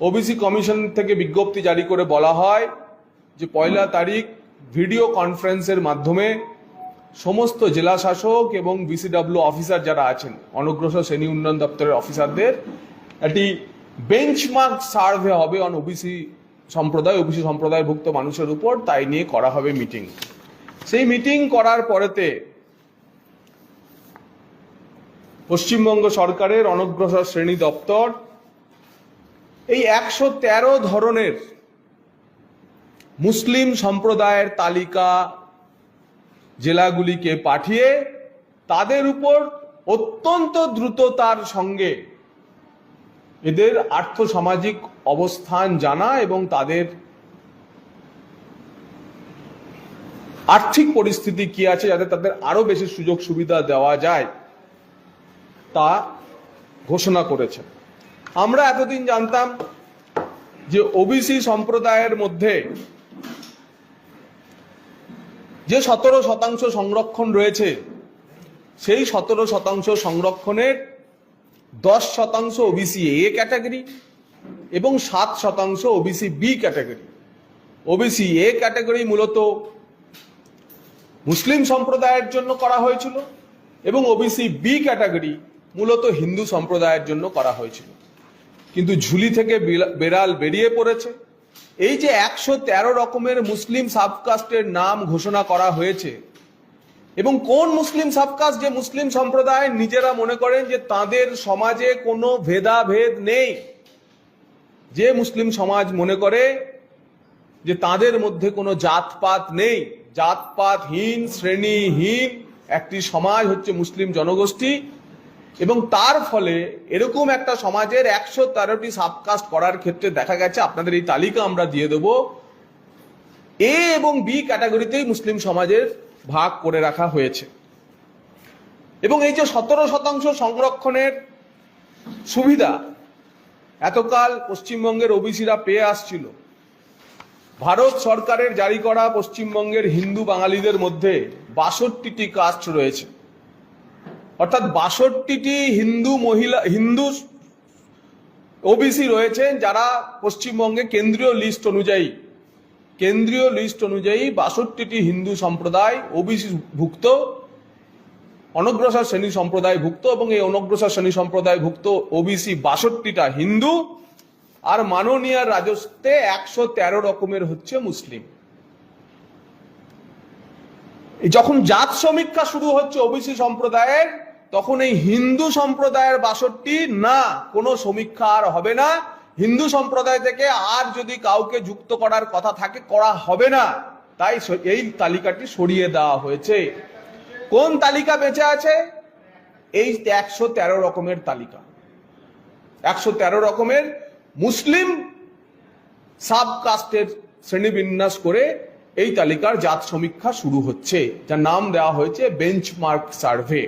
OBC commission থেকে বিজ্ঞপ্তি জারি করে বলা হয় যে পয়লা তারিখ ভিডিও কনফারেন্সের মাধ্যমে সমস্ত জেলা শাসক এবং বিসিডব্লিউ অফিসার যারা আছেন, অনগ্রসর শ্রেণি উন্নয়ন দপ্তরের অফিসারদের একটি বেঞ্চমার্ক সার্ভে হবে অন ওবিসি সম্প্রদায় ওবিসি সম্প্রদায়ভুক্ত মানুষের উপর। তাই নিয়ে করা হবে মিটিং সেই মিটিং করার পরেতে পশ্চিমবঙ্গ সরকারের অনগ্রসর শ্রেণি দপ্তর এই একশো তেরো ধরনের মুসলিম সম্প্রদায়ের তালিকা জেলাগুলিকে পাঠিয়ে তাদের উপর অত্যন্ত দ্রুততার সঙ্গে এদের আর্থসামাজিক অবস্থান জানা এবং তাদের আর্থিক পরিস্থিতি কি আছে যাতে তাদের আরও বেশি সুযোগ সুবিধা দেওয়া যায় তা ঘোষণা করেছে আমরা এতদিন জানতাম যে ওবিসি সম্প্রদায়ের মধ্যে যে সতেরো শতাংশ সংরক্ষণ রয়েছে, সেই সতেরো শতাংশ সংরক্ষণের দশ শতাংশ ওবিসি এ ক্যাটাগরি এবং সাত শতাংশ OBC B category. OBC A category মূলত মুসলিম সম্প্রদায়ের জন্য করা হয়েছিল এবং ওবিসি বি ক্যাটাগরি মূলত হিন্দু সম্প্রদায়ের জন্য করা হয়েছিল। কিন্তু ঝুলি থেকে বেড়াল বেরিয়ে পড়েছে। এই যে একশো তেরো রকমের মুসলিম সাবকাস্টের নাম ঘোষণা করা হয়েছে, এবং কোন মুসলিম সাবকাস্ট যে মুসলিম সম্প্রদায় নিজেরা মনে করেন যে তাদের সমাজে কোনো ভেদাভেদ নেই, যে মুসলিম সমাজ মনে করে যে তাদের মধ্যে কোনো জাতপাত নেই। জাতপাতহীন, শ্রেণীহীন একটি সমাজ হচ্ছে মুসলিম জনগোষ্ঠী এবং তার ফলে এরকম একটা সমাজের একশো তেরোটি সাবকাস্ট করার ক্ষেত্রে দেখা গেছে, আপনাদের এই তালিকা আমরা দিয়ে দেবো। এ এবং বি ক্যাটাগরিতেই মুসলিম সমাজের ভাগ করে রাখা হয়েছে। এবং এই যে সতেরো শতাংশ সংরক্ষণের সুবিধা এতকাল পশ্চিমবঙ্গের ওবিসিরা পেয়ে আসছিল। ভারত সরকারের জারি করা পশ্চিমবঙ্গের হিন্দু বাঙালিদের মধ্যে বাষট্টিটি কাস্ট রয়েছে। অর্থাৎ বাষট্টিটি হিন্দু মহিলা, হিন্দু ওবিসি রয়েছেন যারা পশ্চিমবঙ্গে কেন্দ্রীয় লিস্ট অনুযায়ী, কেন্দ্রীয় লিস্ট অনুযায়ী বাষট্টিটি হিন্দু সম্প্রদায় ওবিসি ভুক্ত, অনগ্রসর শ্রেণি সম্প্রদায় ভুক্ত এবং এই অনগ্রসর শ্রেণি সম্প্রদায় ভুক্ত ওবিসি বাষট্টিটা হিন্দু আর মাননীয় রাজস্বে একশো তেরো রকমের হচ্ছে মুসলিম। যখন জাত সমীক্ষা শুরু হচ্ছে ওবিসি সম্প্রদায়ের তখন এই হিন্দু সম্প্রদায়ের বাষট্টি, না, কোনো সমীক্ষা আর হবে না। হিন্দু সম্প্রদায় থেকে আর যদি কাউকে যুক্ত করার কথা থাকে, করা হবে না। তাই এই তালিকাটি সরিয়ে দেওয়া হয়েছে। কোন তালিকা বেঁচে আছে? এই একশো তেরো রকমের তালিকা। একশো তেরো রকমের মুসলিম সাবকাস্টের শ্রেণীবিন্যাস করে এই তালিকার জাত সমীক্ষা শুরু হচ্ছে। যার নাম দেওয়া হয়েছে বেঞ্চমার্ক সার্ভে